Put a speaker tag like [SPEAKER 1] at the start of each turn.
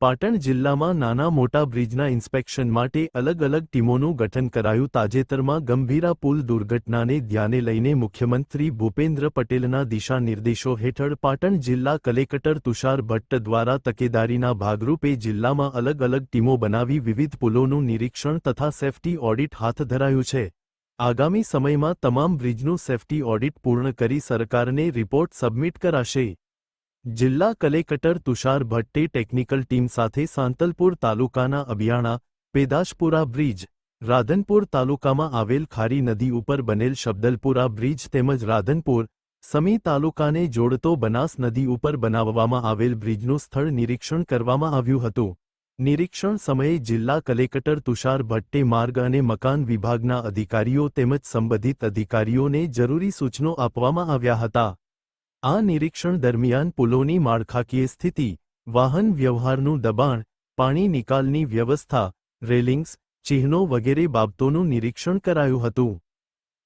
[SPEAKER 1] પાટણ જિલ્લામાં નાના મોટા બ્રિજના ઇન્સ્પેક્શન માટે અલગ અલગ ટીમોનું ગઠન કરાયું. તાજેતરમાં ગંભીરા પુલ દુર્ઘટનાને ધ્યાને લઈને મુખ્યમંત્રી ભૂપેન્દ્ર પટેલના દિશા નિર્દેશો હેઠળ પાટણ જિલ્લા કલેક્ટર તુષાર ભટ્ટ દ્વારા તકેદારીના ભાગરૂપે જિલ્લામાં અલગ અલગ ટીમો બનાવી વિવિધ પુલોનું નિરીક્ષણ તથા સેફટી ઓડિટ હાથ ધરાયું છે. આગામી સમયમાં તમામ બ્રિજનું સેફટી ઓડિટ પૂર્ણ કરી સરકારને રિપોર્ટ સબમિટ કરાશે. જિલ્લા કલેક્ટર તુષાર ભટ્ટે ટેકનિકલ ટીમ સાથે સાંતલપુર તાલુકાના અબિયાણા પેદાશપુરા બ્રિજ, રાધનપુર તાલુકામાં આવેલ ખારી નદી ઉપર બનેલ શબ્દલપુરા બ્રિજ તેમજ રાધનપુર સમી તાલુકાને જોડતો બનાસ નદી ઉપર બનાવવામાં આવેલ બ્રિજનું સ્થળ નિરીક્ષણ કરવામાં આવ્યું હતું. નિરીક્ષણ સમયે જિલ્લા કલેક્ટર તુષાર ભટ્ટે માર્ગ અને મકાન વિભાગના અધિકારીઓ તેમજ સંબંધિત અધિકારીઓને જરૂરી સૂચનો આપવામાં આવ્યા હતા. આ નિરીક્ષણ દરમિયાન પુલોની માળખાકીય સ્થિતિ, વાહન વ્યવહારનું દબાણ, પાણી નિકાલની વ્યવસ્થા, રેલિંગ્સ, ચિહ્નો વગેરે બાબતોનું નિરીક્ષણ કરાયું હતું.